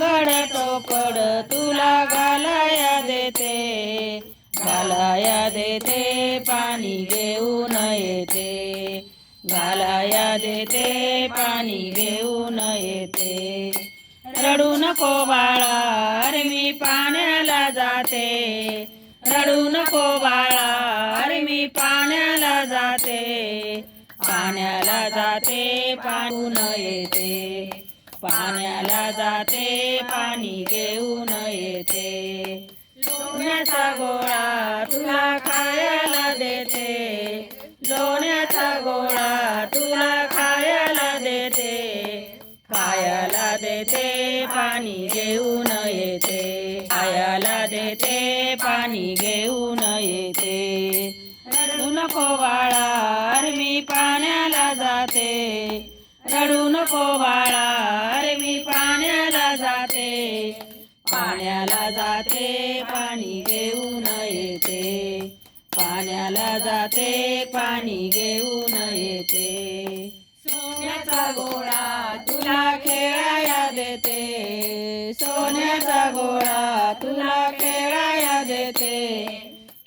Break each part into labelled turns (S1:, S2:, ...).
S1: अंगड टोपड तुला घालाया देते घालाया देते पाणी घेऊन येते. घालाया देते पाणी घेऊन येते. रडू नको बाळा मी पाण्याला जाते. रडू नको बाळा मी पाण्याला जाते. पाण्याला जाते पाहून येते. पाण्याला जाते पाणी घेऊन येते. लोण्याचा गोळा तुला खायला देते. लोण्याचा गोळा तुला खायला देते. खायला देते पाणी घेऊन येते. खायला देते पाणी घेऊन येते. रडू नको बाळा मी पाण्याला जाते. रडू नको बाळा. अरे मी पाण्याला जाते. पाण्याला जाते पाणी घेऊन येते. पाण्याला जाते पाणी घेऊन येते. सोन्याचा गोळा तुला खेळाया देते. सोन्याचा गोळा तुला खेळाया देते.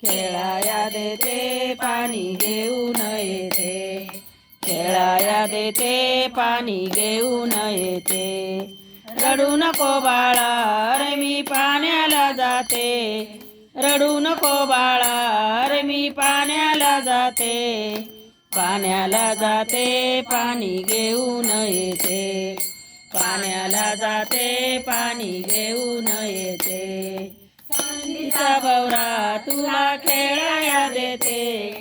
S1: खेळाया देते पाणी घेऊन येते. खेळाया देते पाणी घेऊन येते. रडू नको बाळा अरे मी पाण्याला जाते. रडू नको बाळा अरे मी पाण्याला जाते. पाण्याला जाते पाणी घेऊन येते. पाण्याला जाते पाणी घेऊन येते. चांदीचा भवरा तुला खेळाया देते.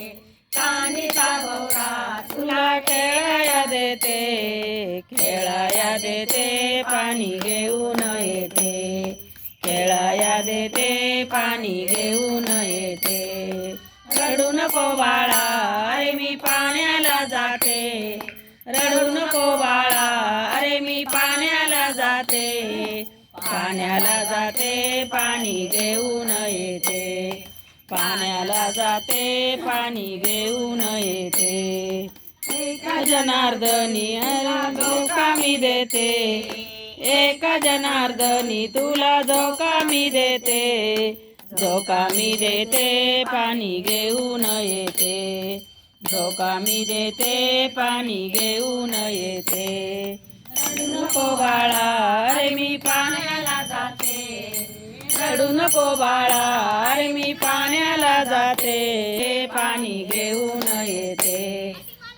S1: खेळाया देते पाणी घेऊन येते. खेळाया देते पाणी घेऊन येते. रडू नको बाळा अरे मी पाण्याला जाते. रडू नको बाळा अरे मी पाण्याला जाते. पाण्याला जाते पाणी घेऊन येते. पाण्याला जाते पाणी घेऊन येते. एका जनार्दनी धोका मी देते. एका जनार्दनी तुला धोका मी देते. धोका मी देते पाणी घेऊन येते. धोका मी देते पाणी घेऊन येते. रडू नको बाळा अरे मी पाण्याला जाते. रडू नको बाळा अरे मी पाण्याला जाते. पाणी घेऊन